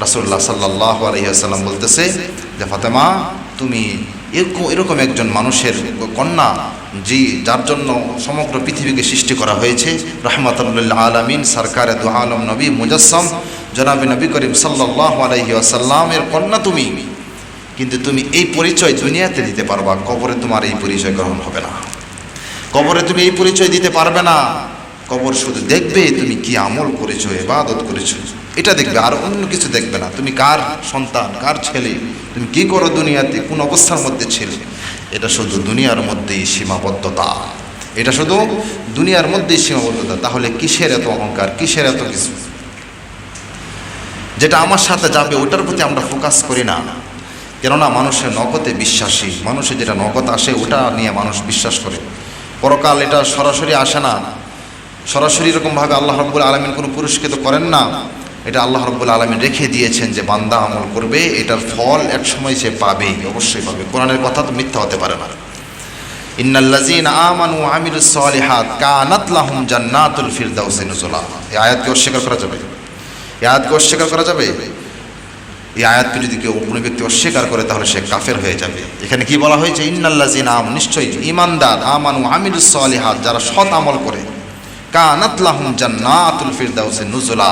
রাসুল্লাহ সাল্লাহ আলহিহাসাল্লাম বলতেছে যে, ফাতেমা, তুমি এরকম এরকম একজন মানুষের কন্যা যে, যার জন্য সমগ্র পৃথিবীকে সৃষ্টি করা হয়েছে, রহমতুল্লাহ আলমিন, সরকারে দু আলম নবী মুজাসম, জনাবি নবী করিম সাল্লাহ আলহি আসাল্লামের কন্যা তুমি। কিন্তু তুমি এই পরিচয় দুনিয়াতে দিতে পারবা, কবরে তোমার এই পরিচয় গ্রহণ হবে না। কবরে তুমি এই পরিচয় দিতে পারবে না। কবর শুধু দেখবে তুমি কি আমল করেছ এবাদত করেছ। এটা দেখবে, আর অন্য কিছু দেখবে না। তুমি কার সন্তান, কার ছেলে? তুমি কি করো দুনিয়াতে? কোন অবস্থার মধ্যে ছেলে? এটা শুধু দুনিয়ার মধ্যেই সীমাবদ্ধতা। এটা শুধু দুনিয়ার মধ্যেই সীমাবদ্ধতা। তাহলে কিসের এত অহংকার? কিসের এত কিছু? যেটা আমার সাথে যাবে, ওটার প্রতি আমরা ফোকাস করি না। কেননা মানুষের নগদে বিশ্বাসী। মানুষের যেটা নগদ আসে, ওটা নিয়ে মানুষ বিশ্বাস করে। পরকাল এটা সরাসরি আসে না। সরাসরি এরকমভাবে আল্লাহ রব্বুল আলমিন কোনো পুরস্কৃত করেন না। এটা আল্লাহ রব্বুল আলমিন রেখে দিয়েছেন যে বান্দা আমল করবে, এটার ফল এক সময় সে পাবে, অবশ্যই পাবে। কোরআনের কথা তো মিথ্যা হতে পারে না। ইন্নাল্লাযীন আমানু আমিলুস সালিহাত কানাত লাহুম জান্নাতুল ফিরদাউসি নুজুলা। এই আয়াতকে অস্বীকার করা যাবে? এই আয়াতকে অস্বীকার করা যাবে? এই আয়াতকে যদি কেউ কোনো ব্যক্তি অস্বীকার করে, তাহলে সে কাফের হয়ে যাবে। এখানে কি বলা হয়েছে? ইন্নাল্লাযীন আম নিশ্চয়ই ইমানদার আমানু আমিলুস সালিহাত যারা সৎ আমল করে, কানাত লাহুম জান্নাতুল ফিরদাউসি নুজুলা।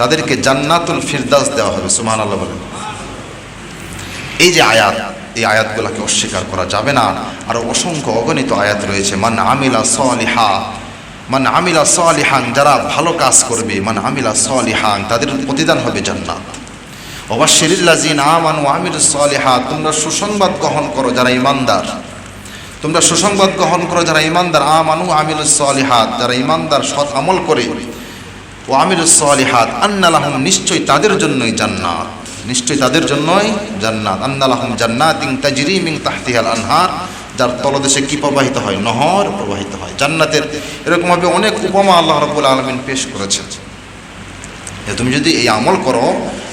তাদেরকে জান্নাতুল ফিরদাউস দেওয়া হবে, সুবহানাল্লাহ বলেন। এই যে আয়াত, এই আয়াতগুলোকে অস্বীকার করা যাবে না। আর অসংখ্য অগণিত আয়াত রয়েছে, মান আমিলা সলিহা, মান আমিলা সলিহান, যারা ভালো কাজ করবে, মান আমিলা সলিহান, তাদের প্রতিদান হবে জান্নাত। অবাশিরিল্লাজিন আমান ও আমির সলিহা তোমরা সুসংবাদ গ্রহণ করো যারা ইমানদার তোমরা সুসংবাদ গ্রহণ করো যারা ইমানদার আমানু আমিল সলিহাত, যারা ইমানদার সৎ আমল করে। ও আমির সলিহাত আন্নালাহম নিশ্চয়ই তাদের জন্যই জান্নাত। নিশ্চয়ই তাদের জন্যই জান্নাত। আন্নালাহম জান্নাত ইং তাজরি মিং তাহতিহাল আনহার, যার তলদেশে কি প্রবাহিত হয়? নহর প্রবাহিত হয়। জান্নাতের এরকমভাবে অনেক উপমা আল্লাহ রব্বুল আলমিন পেশ করেছেন। তুমি যদি এই আমল করো,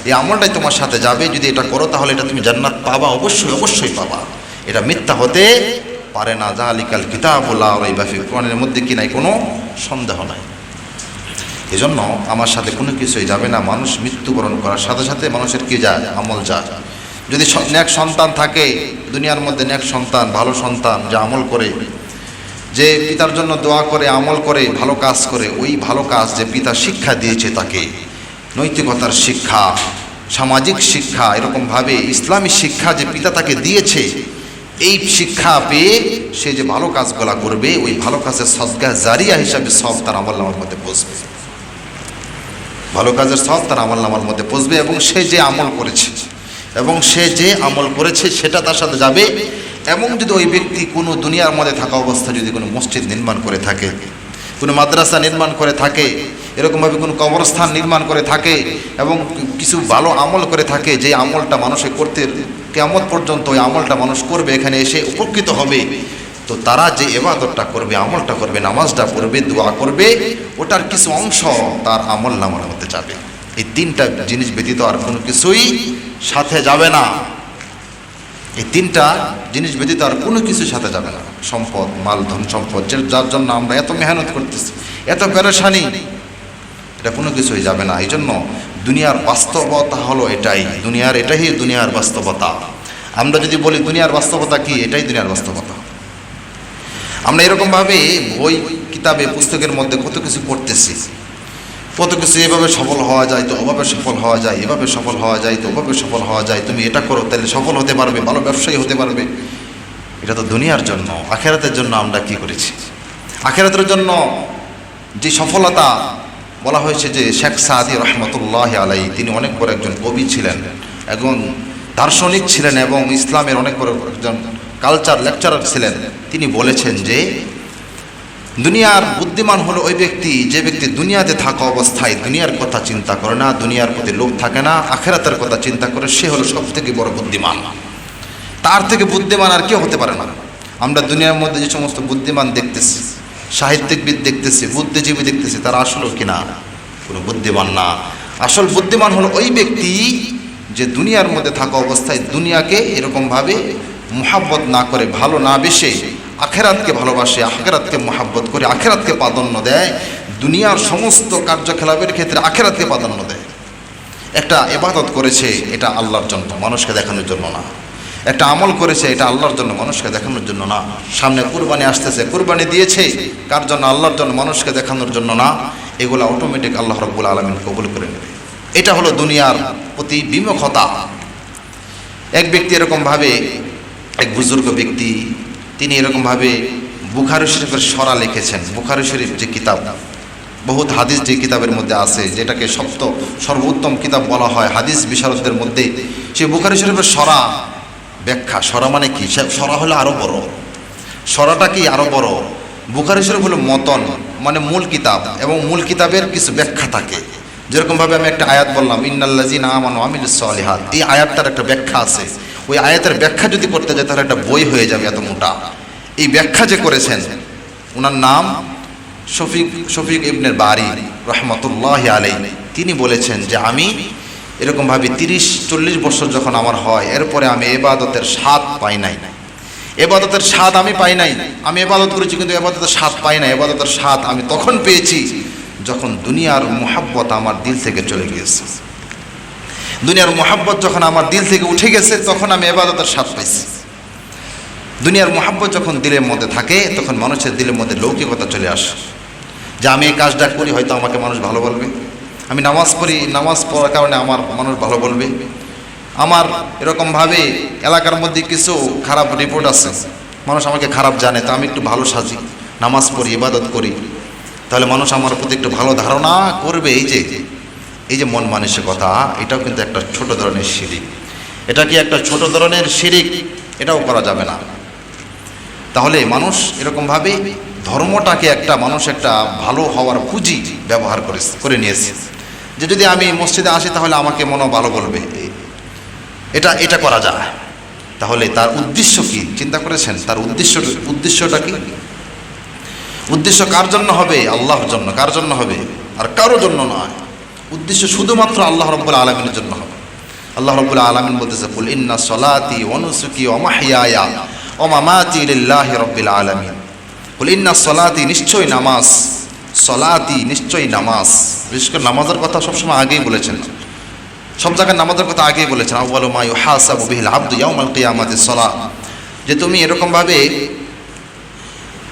এই আমলটাই তোমার সাথে যাবে। যদি এটা করো, তাহলে এটা তুমি জান্নাত পাবা। অবশ্যই অবশ্যই পাবা। এটা মিথ্যা হতে পারে না। জাহালিকাল কিতাবুল্লাহ এই বাফি কোরআনের মধ্যে কি নাই? কোনো সন্দেহ নাই। এজন্য আমার সাথে কোনো কিছুই যাবে না। মানুষ মৃত্যুবরণ করার সাথে সাথে মানুষের কি যায়? আমল যায়। যদি ন্যাক সন্তান থাকে, দুনিয়ার মধ্যে ন্যাক সন্তান, ভালো সন্তান যে আমল করে, যে পিতার জন্য দোয়া করে, আমল করে, ভালো কাজ করে, ওই ভালো কাজ যে পিতা শিক্ষা দিয়েছে তাকে, নৈতিকতার শিক্ষা, সামাজিক শিক্ষা, এরকমভাবে ইসলামী শিক্ষা যে পিতা তাকে দিয়েছে, এই শিক্ষা পেয়ে সে যে ভালো কাজগুলা করবে, ওই ভালো কাজের সদকা জারিয়া হিসাবে সব তার আমল নামার মধ্যে বসবে। ভালো কাজের সব তার আমল নামার মধ্যে বসবে এবং সে যে আমল করেছে, এবং সে যে আমল করেছে সেটা তার সাথে যাবে। এবং যদি ওই ব্যক্তি কোনো দুনিয়ার মধ্যে থাকা অবস্থা যদি কোনো মসজিদ নির্মাণ করে থাকে, কোনো মাদ্রাসা নির্মাণ করে থাকে, এরকমভাবে কোনো কবরস্থান নির্মাণ করে থাকে, এবং কিছু ভালো আমল করে থাকে যে আমলটা মানুষে করতে কেমন পর্যন্ত ওই আমলটা মানুষ করবে, এখানে এসে উপকৃত হবে। তো তারা যে এবাদতটা করবে, আমলটা করবে, নামাজটা করবে দোয়া করবে, ওটার কিছু অংশ তার আমল নামার মধ্যে যাবে। এই তিনটা জিনিস ব্যতীত আর কোনো কিছুই সাথে যাবে না। এই তিনটা জিনিস ব্যতীত আর কোনো কিছু সাথে যাবে না। সম্পদ, মাল, ধন, সম্পদ, যে যার জন্য আমরা এত মেহনত করতেছি, এত পেরেশানি, এটা কোনো কিছুই যাবে না। এই জন্য দুনিয়ার বাস্তবতা হলো এটাই। দুনিয়ার এটাই দুনিয়ার বাস্তবতা। আমরা যদি বলি দুনিয়ার বাস্তবতা কি, এটাই দুনিয়ার বাস্তবতা। আমরা এরকমভাবে বই, কিতাবে, পুস্তকের মধ্যে কত কিছু পড়তেছি। কত কিছু এভাবে সফল হওয়া যায় তো ওভাবে সফল হওয়া যায়, এভাবে সফল হওয়া যায় তো ওভাবে সফল হওয়া যায়, তুমি এটা করো, তাহলে সফল হতে পারবে, ভালো ব্যবসায়ী হতে পারবে। এটা তো দুনিয়ার জন্য, আখেরাতের জন্য আমরা কি করেছি? আখেরাতের জন্য যে সফলতা বলা হয়েছে যে শেখ সাদি রহমতুল্লাহ আলাই, তিনি অনেক বড় একজন কবি ছিলেন। এবং দার্শনিক ছিলেন এবং ইসলামের অনেক বড় একজন কালচার লেকচারার ছিলেন। তিনি বলেছেন যে, দুনিয়ার বুদ্ধিমান হলো ওই ব্যক্তি, যে ব্যক্তি দুনিয়াতে থাকা অবস্থায় দুনিয়ার কথা চিন্তা করে না, দুনিয়ার প্রতি লোভ থাকে না, আখেরাতের কথা চিন্তা করে সে হলো সব থেকে বড় বুদ্ধিমান। তার থেকে বুদ্ধিমান আর কেউ হতে পারে না। আমরা দুনিয়ার মধ্যে যে সমস্ত বুদ্ধিমান দেখতেছি, সাহিত্যিকবিদ দেখতেছি, বুদ্ধিজীবী দেখতেছি, তারা আসলেও কিনা? কোনো বুদ্ধিমান না। আসল বুদ্ধিমান হলো ওই ব্যক্তি যে দুনিয়ার মধ্যে থাকা অবস্থায় দুনিয়াকে এরকমভাবে মোহাব্বত না করে ভালো না বেশে আখেরাতকে ভালোবাসে, আখেরাতকে মোহাব্বত করে, আখেরাতকে প্রাধান্য দেয়। দুনিয়ার সমস্ত কার্যকলাপের ক্ষেত্রে আখেরাতকে প্রাধান্য দেয়। একটা এবাদত করেছে, এটা আল্লাহর জন্য, মানুষকে দেখানোর জন্য না। একটা আমল করেছে, এটা আল্লাহর জন্য, মানুষকে দেখানোর জন্য না। সামনে কুরবানি আসতেছে, কুরবানি দিয়েছে, কার জন্য? আল্লাহর জন্য, মানুষকে দেখানোর জন্য না। এগুলো অটোমেটিক আল্লাহ রব্বুল আলমিন কবুল করে নেবে। এটা হলো দুনিয়ার প্রতি বিমুখতা। এক ব্যক্তি এরকমভাবে এক বুজুর্গ ব্যক্তি, তিনি এরকমভাবে বুখারি শরীফের সরা লিখেছেন। বুখারি শরীফ যে কিতাব, বহুত হাদিস যে কিতাবের মধ্যে আছে, যেটাকে সপ্ত, সর্বোত্তম কিতাব বলা হয়, হাদিস বিশারদদের মধ্যে সেই বুখারি শরীফের সরা ব্যাখ্যা, সরা মানে কি? সে সরা হলো আরও বড়। সরাটা কি আরও বড়? বুখারি শরীফ হলো মতন মানে মূল কিতাব, এবং মূল কিতাবের কিছু ব্যাখ্যা থাকে। যেরকমভাবে আমি একটা আয়াত বললাম ইন্নাল্লাজি নামান আমিল সলিহাত। এই আয়াতটার একটা ব্যাখ্যা আছে। ওই আয়াতের ব্যাখ্যা যদি করতে যায়, তাহলে একটা বই হয়ে যাবে এত মোটা। এই ব্যাখ্যা যে করেছেন, ওনার নাম শফিক শফিক ইবনের বাড়ি রহমতুল্লাহ আলাই তিনি বলেছেন যে, আমি এরকমভাবে তিরিশ, চল্লিশ বছর যখন আমার হয়, এরপরে আমি এবাদতের স্বাদ পাই নাই। এবাদতের স্বাদ আমি পাই নাই। আমি এবাদত করেছি, কিন্তু এবাদতের স্বাদ পাই না এবাদতের স্বাদ আমি তখন পেয়েছি যখন দুনিয়ার মোহাব্বত আমার দিল থেকে চলে গিয়েছে। দুনিয়ার মোহাব্বত যখন আমার দিল থেকে উঠে গেছে, তখন আমি এবাদতের স্বাদ পাইছি। দুনিয়ার মোহাব্বত যখন দিলের মধ্যে থাকে, তখন মানুষের দিলের মধ্যে লৌকিকতা চলে আসে। যে আমি এই কাজটা করি, হয়তো আমাকে মানুষ ভালো বলবে। আমি নামাজ পড়ি, নামাজ পড়ার কারণে আমার মানুষ ভালো বলবে। আমার এরকমভাবে এলাকার মধ্যে কিছু খারাপ রিপোর্ট আছে। মানুষ আমাকে খারাপ জানে, তো আমি একটু ভালো সাজি। নামাজ পড়ি, ইবাদত করি। তাহলে মানুষ আমার প্রতি একটু ভালো ধারণা করবে, এই যে এই যে মন মানসিকতা, এটাও কিন্তু একটা ছোট ধরনের শিরিক। এটা কি একটা ছোট ধরনের শিরিক? এটাও করা যাবে না। তাহলে মানুষ এরকমভাবে ধর্মটাকে একটা মানুষ একটা ভালো হওয়ার পুঁজি ব্যবহার করে করে নিয়েছে। যে যদি আমি মসজিদে আসি, তাহলে আমাকে মনে ভালো বলবে। এটা এটা করা যায়। তাহলে তার উদ্দেশ্য কি? চিন্তা করেছেন? তার উদ্দেশ্য, উদ্দেশ্যটা কি? উদ্দেশ্য কার জন্য হবে? আল্লাহর জন্য। কার জন্য হবে? আর কারও জন্য নয়। উদ্দেশ্য শুধুমাত্র আল্লাহ রব্বুল আলমিনের জন্য হবে। আল্লাহ রব্বুল আলমিন বলতেছে, কুল ইন্না সলাতি অনুসুকি অমাহিয়া অমামাতি লিল্লাহি রব্বিল আলমিন। কুল ইন্না সলাতি নিশ্চয়ই নামাজ, সলাতি নিশ্চয়ই নামাজ। বিশেষ করে নামাজের কথা সবসময় আগেই বলেছেন। সব জায়গায় নামাজের কথা আগেই বলেছেন আউ্বাল মা ইউহাসাবু বিহিল আব্দু ইয়াউমাল কিয়ামাতি সলা। যে তুমি এরকমভাবে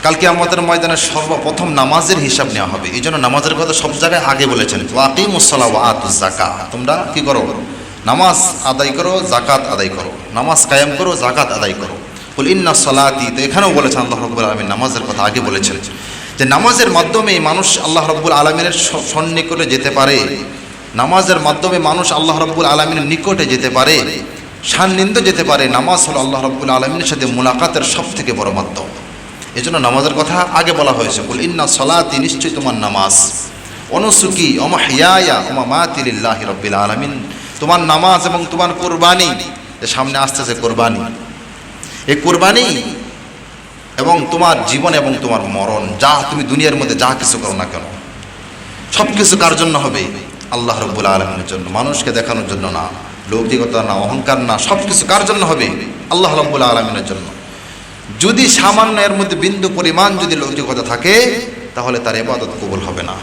কালকে আমাদের ময়দানে সর্বপ্রথম নামাজের হিসাব নেওয়া হবে। এই জন্য নামাজের কথা সব জায়গায় আগে বলেছেন। জাকা তোমরা কি করো? নামাজ আদায় করো জাকাত আদায় করো। নামাজ কায়েম করো জাকাত আদায় করো। বল ইন্না সলাতি, তো এখানেও বলেছেন আল্লাহ রব্বুল আলমিন নামাজের কথা আগে বলেছেন। যে নামাজের মাধ্যমে মানুষ আল্লাহ রব্বুল আলমিনের সন্নিকটে যেতে পারে। নামাজের মাধ্যমে মানুষ আল্লাহ রব্বুল আলমিনের নিকটে যেতে পারে। সান্নিধ্য যেতে পারে। নামাজ হলো আল্লাহ রব্বুল আলমিনের সাথে মুলাকাতের সব থেকে বড় মাধ্যম। এই জন্য নামাজের কথা আগে বলা হয়েছে। বল ইন্না সলাতি নিশ্চয়ই তোমার নামাজ। অনুসুকি অমা হিয়া অমা মাতিল্লাহ রব্বিল আলমিন। তোমার নামাজ এবং তোমার কোরবানি, যে সামনে আসতেছে কোরবানি। এই কোরবানি এবং তোমার জীবন এবং তোমার মরণ, যা তুমি দুনিয়ার মধ্যে যা কিছু করো না কেন। সব কিছু কার জন্য হবে? আল্লাহ রব্বুল আলমিনের জন্য। মানুষকে দেখানোর জন্য না, লৌকিকতা না, অহংকার না সব কিছু কার জন্য হবে? আল্লাহ রব্বুল আলমিনের জন্য। যদি সামান্য এর মধ্যে বিন্দু পরিমাণ যদি লৌকিকতা থাকে, তাহলে তার এবাদত কবুল হবে না।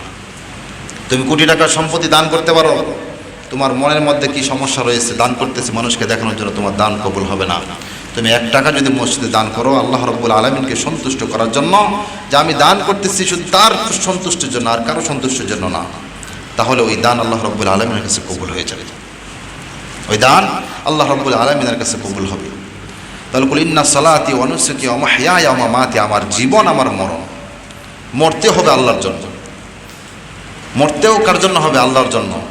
তুমি কোটি টাকার সম্পত্তি দান করতে পারো, তোমার মনের মধ্যে কি সমস্যা রয়েছে, দান করতেছে মানুষকে দেখানোর জন্য তোমার দান কবুল হবে না। তুমি এক টাকা যদি মসজিদে দান করো, আল্লাহ রব্বুল আলমিনকে সন্তুষ্ট করার জন্য, যে আমি দান করতেছি শুধু তার সন্তুষ্টির জন্য আর কারও সন্তুষ্টির জন্য না, তাহলে ওই দান আল্লাহ রব্বুল আলমিনের কাছে কবুল হয়ে যাবে। ওই দান আল্লাহ রব্বুল আলমিনের কাছে কবুল হবে। তাহলে বলি, ইন্না সালাতি অনুসুকি অমাহিয়া আমা মাতি আমার জীবন আমার মরণ। মরতে হবে আল্লাহর জন্য। মরতেও কার জন্য হবে? আল্লাহর জন্য।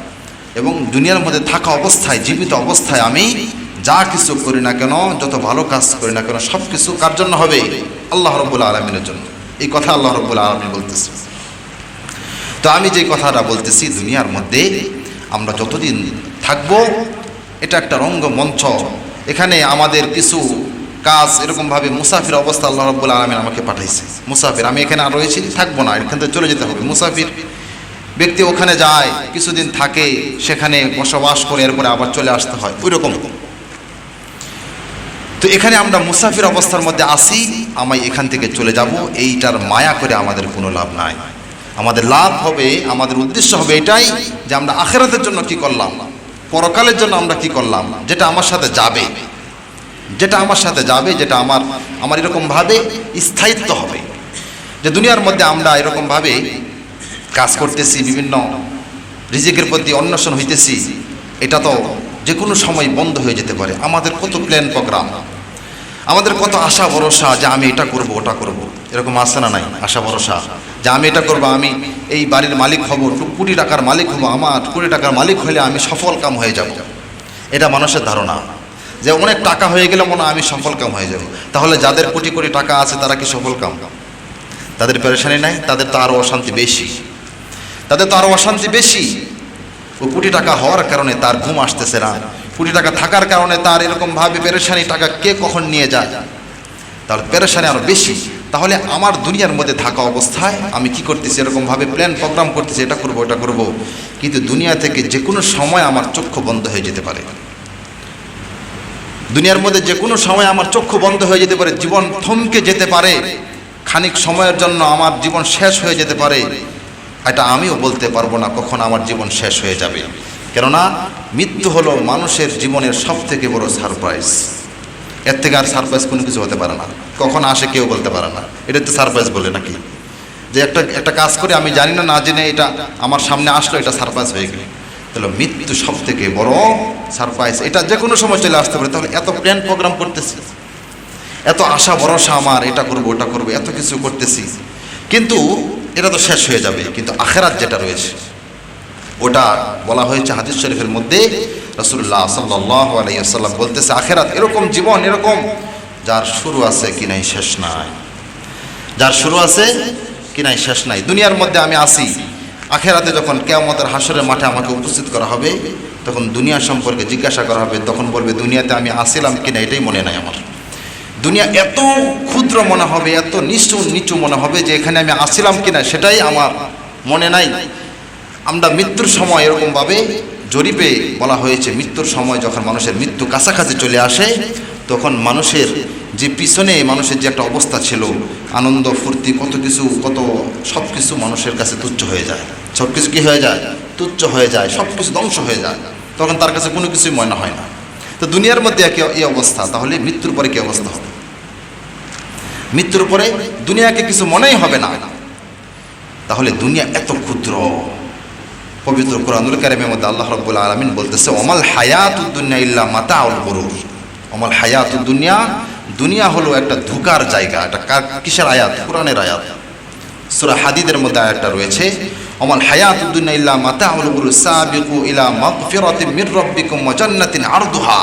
এবং দুনিয়ার মধ্যে থাকা অবস্থায়, জীবিত অবস্থায় আমি যা কিছু করি না কেন, যত ভালো কাজ করি না কেন সব কিছু কার জন্য হবে? আল্লাহ রব্বুল আলমিনের জন্য। এই কথা আল্লাহ রব্বুল আলমিন বলতেছে। তো আমি যে কথাটা বলতেছি, দুনিয়ার মধ্যে আমরা যতদিন থাকব, এটা একটা রঙ্গমঞ্চ। এখানে আমাদের কিছু কাজ এরকমভাবে মুসাফির অবস্থা আল্লাহ রব্বুল আলমিন আমাকে পাঠাইছে। মুসাফির, আমি এখানে আর রয়েছি, থাকব না, এখান থেকে চলে যেতে হবে। মুসাফির ব্যক্তি ওখানে যায়, কিছুদিন থাকে, সেখানে বসবাস করে, এরপরে আবার চলে আসতে হয় ওই রকম তো এখানে আমরা মুসাফির অবস্থার মধ্যে আসি, আমি এখান থেকে চলে যাব, এইটার মায়া করে আমাদের কোনো লাভ নাই। আমাদের লাভ হবে, আমাদের উদ্দেশ্য হবে এটাই যে আমরা আখেরাতের জন্য কি করলাম, পরকালের জন্য আমরা কি করলাম, যেটা আমার সাথে যাবে। যেটা আমার সাথে যাবে, যেটা আমার আমার এরকমভাবে স্থায়িত্ব হবে। যে দুনিয়ার মধ্যে আমরা এরকমভাবে কাজ করতেছি, বিভিন্ন রিজিকের প্রতি অন্বেষণ হইতেছি, এটা তো যে কোনো সময় বন্ধ হয়ে যেতে পারে। আমাদের কত প্ল্যান প্রোগ্রাম, আমাদের কত আশা ভরসা যে আমি এটা করব, ওটা করব। এরকম আছে না নাই? আশা ভরসা যে আমি এটা করব, আমি এই বাড়ির মালিক হব কোটি টাকার মালিক হব, আমার কোটি টাকার মালিক হলে আমি সফল কাম হয়ে যাব। এটা মানুষের ধারণা। যে অনেক টাকা হয়ে গেলে মনে আমি সফল কাম হয়ে যাব। তাহলে যাদের কোটি কোটি টাকা আছে তারা কি সফল কাম? তাদের পেরেশানি নাই, তাদের তো আরও অশান্তি বেশি। তাদের তো আরও অশান্তি বেশি। ও কোটি টাকা হওয়ার কারণে তার ঘুম আসতেছে না। কোটি টাকা থাকার কারণে তার এরকমভাবে পেরেশানি টাকা কে কখন নিয়ে যায়? তার পেরেশানি আরও বেশি। তাহলে আমার দুনিয়ার মধ্যে থাকা অবস্থায় আমি কি করতেছি এরকমভাবে প্ল্যান প্রোগ্রাম করতেছি, এটা করব এটা করব। কিন্তু দুনিয়া থেকে যে কোনো সময় আমার চক্ষু বন্ধ হয়ে যেতে পারে। দুনিয়ার মধ্যে যে কোনো সময় আমার চক্ষু বন্ধ হয়ে যেতে পারে, জীবন থমকে যেতে পারে, খানিক সময়ের জন্য আমার জীবন শেষ হয়ে যেতে পারে, এটা আমিও বলতে পারব না কখন আমার জীবন শেষ হয়ে যাবে। কেননা, মৃত্যু হলো মানুষের জীবনের সব থেকে বড় সারপ্রাইজ এর থেকে আর সারপ্রাইজ কোনো কিছু হতে পারে না। কখন আসে কেউ বলতে পারে না। এটা তো সারপ্রাইজ বলে নাকি? যে একটা একটা কাজ করে, আমি জানি না না জেনে এটা আমার সামনে আসলো, এটা সারপ্রাইজ হয়ে গেল। তাহলে মৃত্যু সব থেকে বড় সারপ্রাইজ এটা যে কোনো সময় চলে আসতে পারে। তাহলে এত প্ল্যান প্রোগ্রাম করতেছি। এত আশা, ভরসা আমার, এটা করব, ওটা করব, এত কিছু করতেছি। কিন্তু এটা তো শেষ হয়ে যাবে। কিন্তু আখেরাত যেটা রয়েছে, ওটা বলা হয়েছে হাদিস শরীফের মধ্যে রসুল্লাহ সাল্লাহ আলাইসাল্লাম বলতেছে, আখেরাত এরকম জীবন, এরকম যার শুরু আছে কি নাই, শেষ নাই। যার শুরু আছে কি নাই, শেষ নাই। দুনিয়ার মধ্যে আমি আসি আখেরাতে যখন কেয়ামতের হাসরের মাঠে আমাকে উপস্থিত করা হবে, তখন দুনিয়া সম্পর্কে জিজ্ঞাসা করা হবে, তখন বলবে, দুনিয়াতে আমি আসিলাম কিনা এটাই মনে নাই আমার। দুনিয়া এত ক্ষুদ্র মনে হবে, এত নিচু নিচু মনে হবে যে এখানে আমি আসিলাম কিনা সেটাই আমার মনে নাই। আমরা মৃত্যুর সময় এরকমভাবে জরিপে বলা হয়েছে, মৃত্যুর সময় যখন মানুষের মৃত্যু কাছাকাছি চলে আসে, তখন মানুষের যে পিছনে মানুষের যে একটা অবস্থা ছিল, আনন্দ, ফুর্তি, কত কিছু, কত সব কিছু মানুষের কাছে তুচ্ছ হয়ে যায়। সব কিছু কী হয়ে যায়? তুচ্ছ হয়ে যায় সব কিছু ধ্বংস হয়ে যায়। তখন তার কাছে কোনো কিছুই মনে হয় না। তো দুনিয়ার মধ্যে একই এই অবস্থা, তাহলে মৃত্যুর পরে কী অবস্থা হবে? মৃত্যুর পরে দুনিয়াকে কিছু মনেই হবে না। তাহলে দুনিয়া এত ক্ষুদ্র। পবিত্র কোরআনুল কারিমের মধ্যে আল্লাহ রব্বুল আলমিন বলতেছে অমাল হায়াত দুনিয়া ইল্লা মাতা আল গরুর। অমাল হায়াত দুনিয়া দুনিয়া হলো একটা ধোকার জায়গা, একটা কিসের আয়াত? কোরআনের আয়াত। সুরা হাদিদের মধ্যে আয়াতটা রয়েছে অমাল হায়াত দুনিয়া ইল্লা মাতা আল গরুর সাবিকু ইলা মাগফিরাতিন মির রাব্বিকুম ওয়া জান্নাতিন আরদুহা।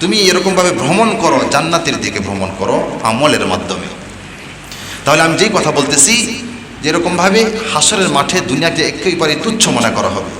তুমি এরকমভাবে ভ্রমণ করো, জান্নাতের দিকে ভ্রমণ করো আমলের মাধ্যমে। তাহলে আমি যেই কথা বলতেছি, যেরকমভাবে হাসরের মাঠে দুনিয়াকে একেবারে তুচ্ছ মনে করা হবে।